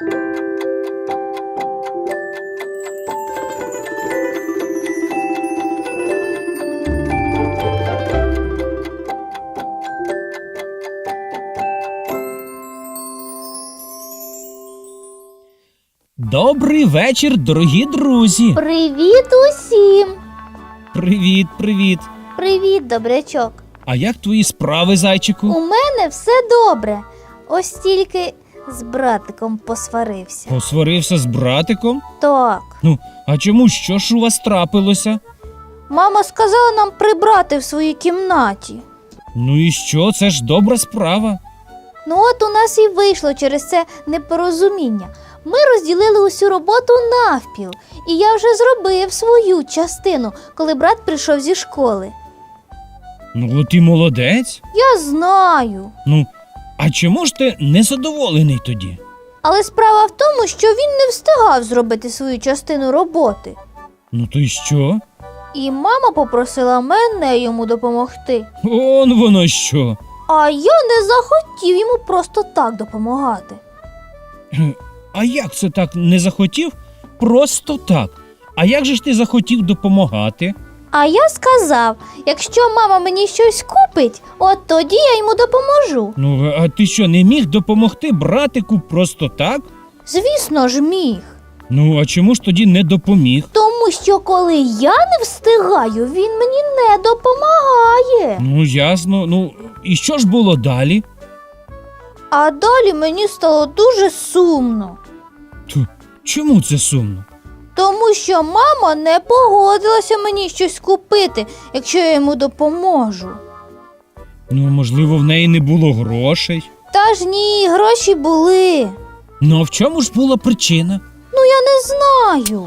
Добрий вечір, дорогі друзі. Привіт усім! Привіт, привіт. Привіт, добрячок. А як твої справи, зайчику? У мене все добре. Ось тільки з братиком посварився. Посварився з братиком? Так. Ну, а чому що ж у вас трапилося? Мама сказала нам прибрати в своїй кімнаті. Ну і що, це ж добра справа. Ну от у нас і вийшло через це непорозуміння. Ми розділили усю роботу навпіл, і я вже зробив свою частину, коли брат прийшов зі школи. Ну, і молодець. Я знаю. Ну, а чому ж ти незадоволений тоді? Але справа в тому, що він не встигав зробити свою частину роботи. Ну то й що? І мама попросила мене йому допомогти. Он воно що. А я не захотів йому просто так допомагати. А як це так не захотів? Просто так. А як же ж ти захотів допомагати? А я сказав: якщо мама мені щось купить, от тоді я йому допоможу. Ну, а ти що, не міг допомогти братику просто так? Звісно ж, міг. Ну, а чому ж тоді не допоміг? Тому що коли я не встигаю, він мені не допомагає. Ну, ясно. Ну, і що ж було далі? А далі мені стало дуже сумно, Ту, чому це сумно? Тому що мама не погодилася мені щось купити, якщо я йому допоможу. Ну, можливо, в неї не було грошей. Та ж ні, гроші були. Ну, а в чому ж була причина? Ну я не знаю.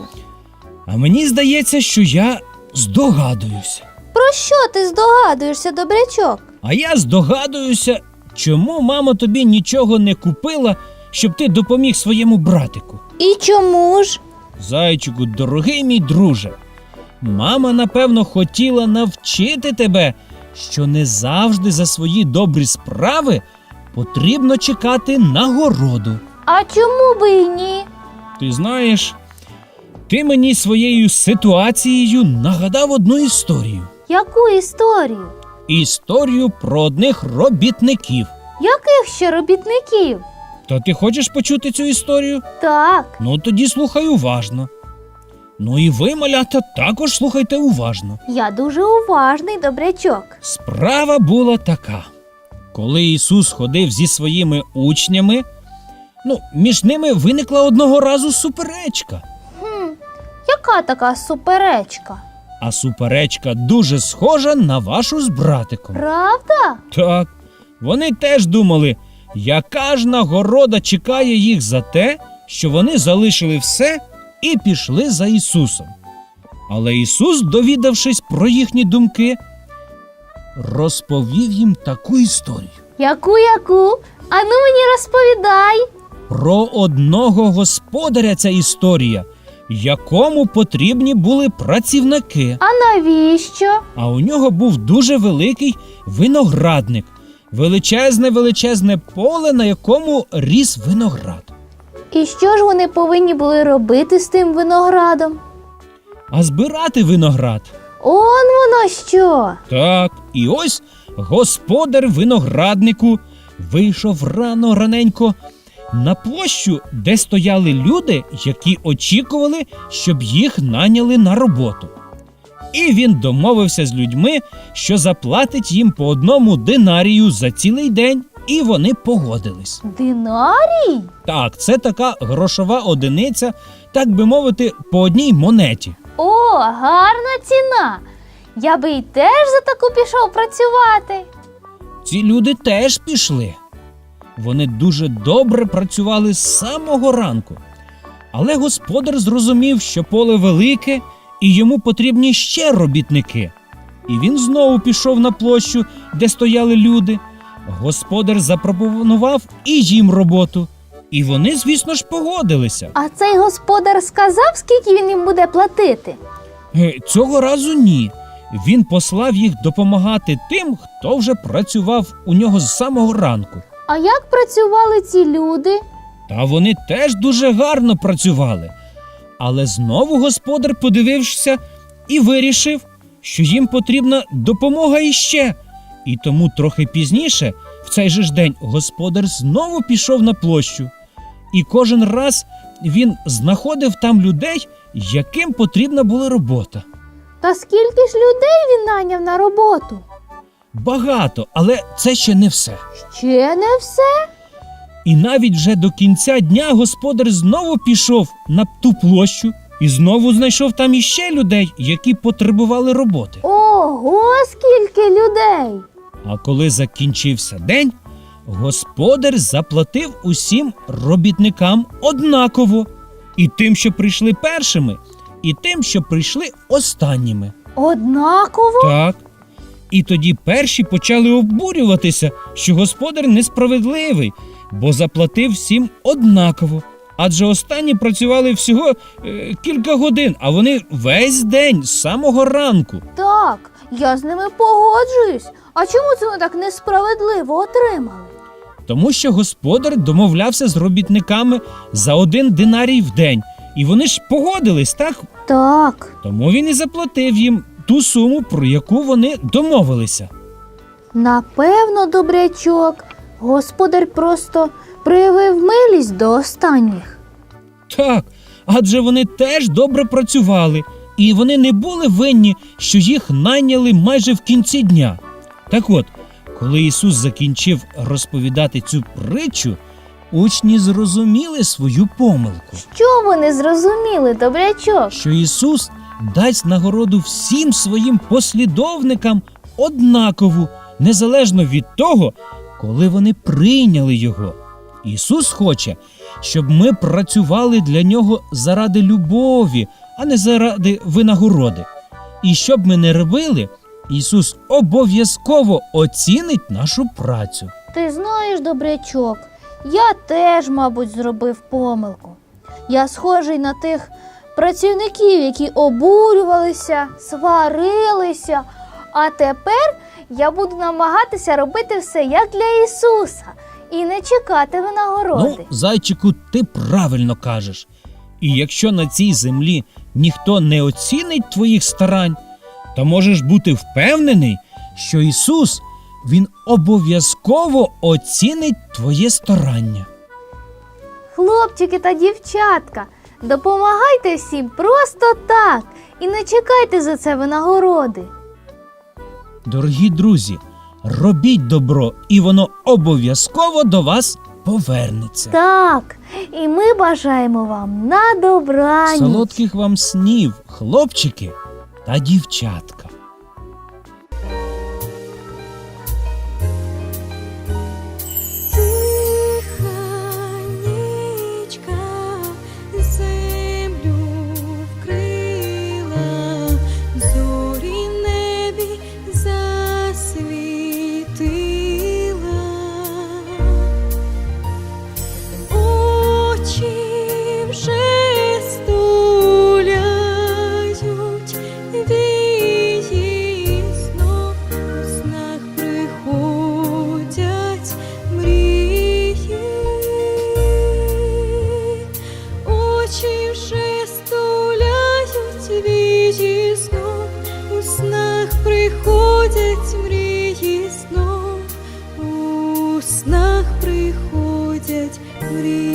А мені здається, що я здогадуюся. Про що ти здогадуєшся, добрячок? А я здогадуюся, чому мама тобі нічого не купила, щоб ти допоміг своєму братику. І чому ж? Зайчику, дорогий мій друже, мама, напевно, хотіла навчити тебе, що не завжди за свої добрі справи потрібно чекати нагороду. А чому би і ні? Ти знаєш, ти мені своєю ситуацією нагадав одну історію. Яку історію? Історію про одних робітників. Яких ще робітників? Та ти хочеш почути цю історію? Так. Ну тоді слухай уважно. Ну і ви, малята, також слухайте уважно. Я дуже уважний добрячок. Справа була така. Коли Ісус ходив зі своїми учнями, ну, між ними виникла одного разу суперечка. Хм, яка така суперечка? А суперечка дуже схожа на вашу з братиком. Правда? Так, вони теж думали, яка ж нагорода чекає їх за те, що вони залишили все і пішли за Ісусом. Але Ісус, довідавшись про їхні думки, розповів їм таку історію Яку яку? Ану мені розповідай. про одного господаря ця історія, якому потрібні були працівники. А навіщо? А у нього був дуже великий виноградник, величезне величезне поле, на якому ріс виноград. І що ж вони повинні були робити з тим виноградом? А збирати виноград. Он воно що? Так, і ось господар винограднику вийшов рано раненько на площу, де стояли люди, які очікували, щоб їх наняли на роботу. І він домовився з людьми, що заплатить їм по одному динарію за цілий день, і вони погодились. Динарій? Так, це така грошова одиниця, так би мовити, по одній монеті. О, гарна ціна. Я би й теж за таку пішов працювати. Ці люди теж пішли. Вони дуже добре працювали з самого ранку. Але господар зрозумів, що поле велике і йому потрібні ще робітники. І він знову пішов на площу, де стояли люди. Господар запропонував і їм роботу. І вони, звісно ж, погодилися. А цей господар сказав, скільки він їм буде платити. Е, Цього разу ні. Він послав їх допомагати тим, хто вже працював у нього з самого ранку. А як працювали ці люди? Та вони теж дуже гарно працювали. Але знову господар подивився і вирішив, що їм потрібна допомога іще. І тому трохи пізніше, в цей же ж день, господар знову пішов на площу. І кожен раз він знаходив там людей, яким потрібна була робота. Та скільки ж людей він наняв на роботу? Багато, але це ще не все. Ще не все. І навіть вже до кінця дня господар знову пішов на ту площу і знову знайшов там іще людей, які потребували роботи. Ого, скільки людей! А коли закінчився день, господар заплатив усім робітникам однаково, і тим, що прийшли першими, і тим, що прийшли останніми. Однаково? Так. І тоді перші почали обурюватися, що господар несправедливий, бо заплатив всім однаково. Адже останні працювали всього е, кілька годин, а вони весь день з самого ранку. Так, я з ними погоджуюсь. А чому це вони так несправедливо отримали? Тому що господар домовлявся з робітниками за один динарій в день, і вони ж погодились, так? Так, Тому він і заплатив їм ту суму, про яку вони домовилися. напевно, добрячок. Господар просто проявив милість до останніх. Так, адже вони теж добре працювали, і вони не були винні, що їх найняли майже в кінці дня. Так от, коли Ісус закінчив розповідати цю притчу, учні зрозуміли свою помилку, Що вони зрозуміли, добрячок? що Ісус дасть нагороду всім своїм послідовникам однакову, незалежно від того, коли вони прийняли Його. Ісус хоче, щоб ми працювали для Нього заради любові, а не заради винагороди. І щоб ми не робили, Ісус обов'язково оцінить нашу працю. Ти знаєш, добрячок, я теж, мабуть, зробив помилку. Я схожий на тих працівників, які обурювалися, сварилися. А тепер я буду намагатися робити все як для Ісуса і не чекати винагороди. Ну, зайчику, ти правильно кажеш. І якщо на цій землі ніхто не оцінить твоїх старань, то можеш бути впевнений, що Ісус Він обов'язково оцінить твоє старання. Хлопчики та дівчатка, допомагайте всім просто так і не чекайте за це винагороди. Дорогі друзі, робіть добро, і воно обов'язково до вас повернеться. Так, і ми бажаємо вам на добраніч. Солодких вам снів, хлопчики та дівчатка. beauty.